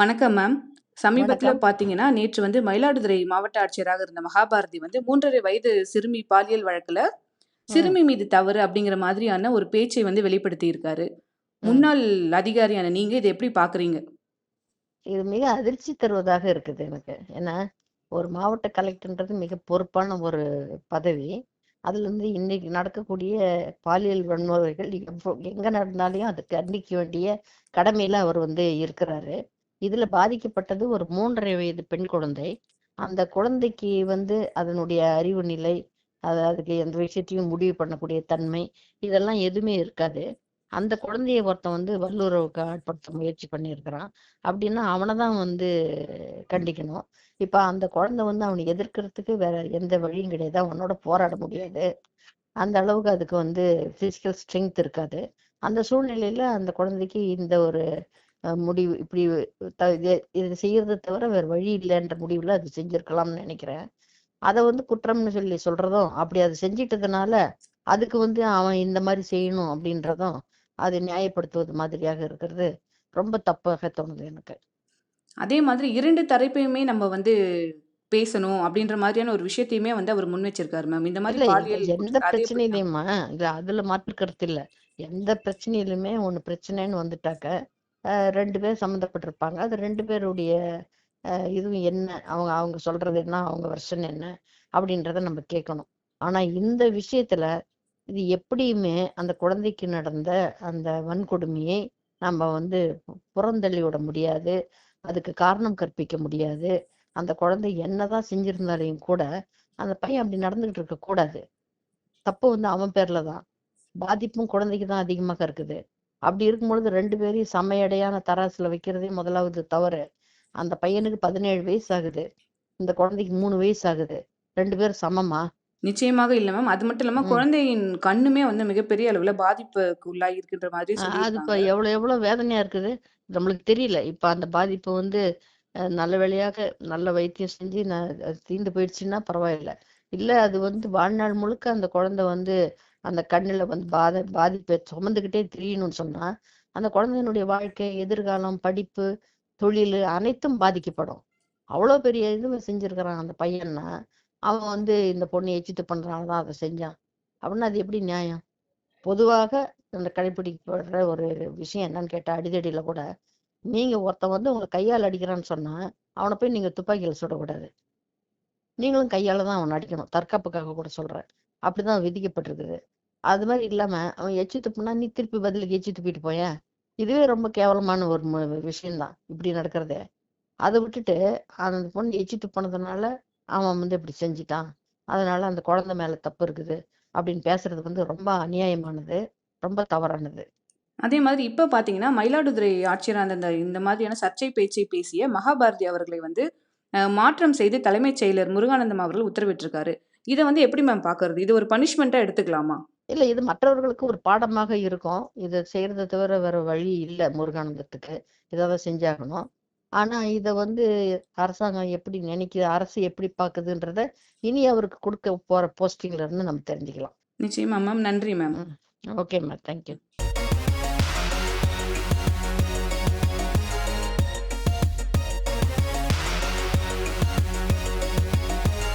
வணக்கம் மேம். சமீபத்தில. பார்த்தீங்கன்னா, நேற்று வந்து மயிலாடுதுறை மாவட்ட ஆட்சியராக இருந்த மகாபாரதி வந்து 3 1/2 வயது சிறுமி பாலியல் வழக்குல. சிறுமி மீது தவறு அப்படிங்கிற மாதிரியான ஒரு பேச்சை வந்து வெளிப்படுத்தியிருக்காரு. ம். முன்னாள் அதிகாரியான நீங்க இத எப்படி பார்க்குறீங்க? இது மிக அதிர்ச்சி தருவதாக இருக்குது எனக்கு. ஏன்னா, ஒரு மாவட்ட கலெக்டர்ன்றது மிக பொறுப்பான ஒரு பதவி. அதுல இருந்து இன்னைக்கு நடக்கக்கூடிய பாலியல் வன்முறைகள் எங்க நடந்தாலும் அத கண்டிக்க வேண்டிய கடமையில அவர் வந்து இருக்கிறாரு. இதுல பாதிக்கப்பட்டது ஒரு 3 1/2 வயது பெண் குழந்தை. அந்த குழந்தைக்கு வந்து அதனுடைய அறிவு நிலை, அது அதுக்கு எந்த விஷயத்தையும் முடிவு பண்ணக்கூடிய தன்மை, இதெல்லாம் எதுவுமே இருக்காது. அந்த குழந்தைய ஒருத்தன் வந்து வல்லுறவுக்கு ஆட்படுத்த முயற்சி பண்ணியிருக்கிறான். அப்படின்னா அவனை தான் வந்து கண்டிக்கணும். இப்ப அந்த குழந்தை வந்து அவனை எதிர்க்கிறதுக்கு வேற எந்த வழியும் கிடையாது. அவனோட போராட முடியாது. அந்த அளவுக்கு அதுக்கு வந்து பிசிக்கல் ஸ்ட்ரென்த் இருக்காது. அந்த சூழ்நிலையில அந்த குழந்தைக்கு இந்த ஒரு முடிவு இப்படி இது செய்யறத தவிர வேற வழி இல்லன்ற முடிவுல அது செஞ்சிருக்கலாம்னு நெனைக்கிறேன். அத வந்து குற்றம்னு சொல்லி சொல்றதும், அப்படி அது செஞ்சிட்டதுனால, அதுக்கு வந்து அவன் இந்த மாரி செய்யணும் அப்படின்றதும், அது நியாயப்படுத்துவது மாதிரியாக இருக்கிறது, ரொம்ப தப்பாக தோணுது எனக்கு. அதே மாதிரி 2 தரப்பையுமே நம்ம வந்து பேசணும் அப்படின்ற மாதிரியான ஒரு விஷயத்தையுமே வந்து அவர் முன் வச்சிருக்காரு மேம். இந்த இல்ல பாலியல் எந்த. பிரச்சனையிலயுமா, இது அதுல மாற்று கருத்து இல்ல. எந்த பிரச்சனையிலுமே ஒண்ணு பிரச்சனைன்னு வந்துட்டாக்க, ரெண்டு பேர் சம்மந்தப்பட்டிருப்பாங்க. அது ரெண்டு பேருடைய இதுவும் என்ன, அவங்க அவங்க சொல்றது என்ன, அவங்க வெர்ஷன் என்ன, அப்படின்றத நம்ம கேட்கணும். ஆனா இந்த விஷயத்துல, இது எப்படியுமே அந்த குழந்தைக்கு நடந்த அந்த வன்கொடுமையை நம்ம வந்து புறந்தள்ளி விட முடியாது. அதுக்கு காரணம் கற்பிக்க முடியாது. அந்த குழந்தை என்னதான் செஞ்சிருந்தாலையும் கூட, அந்த பையன் அப்படி நடந்துகிட்டு இருக்கக்கூடாது. தப்பு வந்து அவன் பேர்ல தான். பாதிப்பும் குழந்தைக்கு தான் அதிகமாக இருக்குது. அப்படி இருக்கும்பொழுது 2 பேரையும் சம எடையான தராசுல வைக்கிறதே முதலாவது தவறு. அந்த பையனுக்கு 17 வயசு ஆகுது. இந்த குழந்தைக்கு 3 வயசு ஆகுது. 2 பேரும் சமமா? நிச்சயமாக இல்ல மேம். அது மட்டும் இல்லாம. குழந்தையின் கண்ணுமே வந்து மிகப்பெரிய அளவுல பாதிப்புக்கு உள்ளாகி இருக்கின்ற மாதிரி அது இப்ப சொல்லியிருக்காங்க. எவ்வளோ எவ்வளோ வேதனையா இருக்குது. நம்மளுக்கு தெரியல. இப்ப அந்த பாதிப்பு வந்து நல்ல வேளையாக நல்ல வைத்தியம் செஞ்சு தீர்ந்து போயிடுச்சுன்னா பரவாயில்ல. இல்ல அது வந்து வாழ்நாள் முழுக்க அந்த குழந்தை வந்து அந்த கண்ணுல வந்து பாத பாதிப்பை சுமந்துக்கிட்டே திரியணும்னு சொன்னா, அந்த குழந்தையினுடைய வாழ்க்கை, எதிர்காலம், படிப்பு, தொழில் அனைத்தும் பாதிக்கப்படும். அவ்வளோ பெரிய இது செஞ்சிருக்கிறான் அந்த பையன்னா, அவன் வந்து இந்த பொண்ணு எச்சித்து பண்றனால தான் அதை செஞ்சான். அப்படின்னா அது எப்படி நியாயம்? பொதுவாக அந்த கடைப்பிடிக்கப்படுற ஒரு விஷயம் என்னன்னு கேட்டால் அடிதடியில கூட, நீங்க ஒருத்தன் வந்து உங்களை கையால் அடிக்கிறான்னு சொன்னா, அவனை போய் நீங்க துப்பாக்கியில் சுடக்கூடாது. நீங்களும் கையால தான் அவனை அடிக்கணும். தற்காப்புக்காக கூட சொல்றேன். அப்படிதான் விதிக்கப்பட்டிருக்குது. அது மாதிரி இல்லாம, அவன் எச்சி துப்புனா, நீ திருப்பி பதிலுக்கு எச்சி துப்பிட்டு போயேன். இதுவே ரொம்ப கேவலமான ஒரு விஷயம்தான் விஷயம் தான். இப்படி நடக்கிறதே. அதை விட்டுட்டு, அந்த பொண்ணு எச்சு துப்புனதுனால, அவன் வந்து இப்படி செஞ்சுட்டான். அதனால அந்த குழந்தை மேல தப்பு இருக்குது. அப்படின்னு பேசுறது வந்து ரொம்ப அநியாயமானது. ரொம்ப தவறானது. அதே மாதிரி இப்ப பார்த்தீங்கன்னா, மயிலாடுதுறை ஆட்சியரான இருந்த இந்த இந்த மாதிரியான சர்ச்சை பேச்சை பேசிய மகாபாரதி அவர்களை வந்து மாற்றம் செய்து தலைமைச் செயலர் முருகானந்தம் அவர்கள் உத்தரவிட்டிருக்காரு. இத வந்து எப்படி மேம் பார்க்கறது? இது ஒரு பனிஷ்மென்ட்டா எடுத்துக்கலாமா? இல்ல இது மற்றவர்களுக்கு ஒரு பாடமாக இருக்கும். இத செய்றத தவிர வேற வழி இல்ல முருகானந்தத்துக்கு. இத தான் செஞ்சாகணும். ஆனா இத வந்து அரசாங்கம் எப்படி நினைக்குது, அரசு எப்படி பார்க்குதுன்றத, இனி அவருக்கு குடுக்க போற போஸ்டிங்ல இருந்து நம்ம தெரிஞ்சுக்கலாம். நிச்சயமா மேம். நன்றி மேம். ம். ஓகேம்மா. Thank you.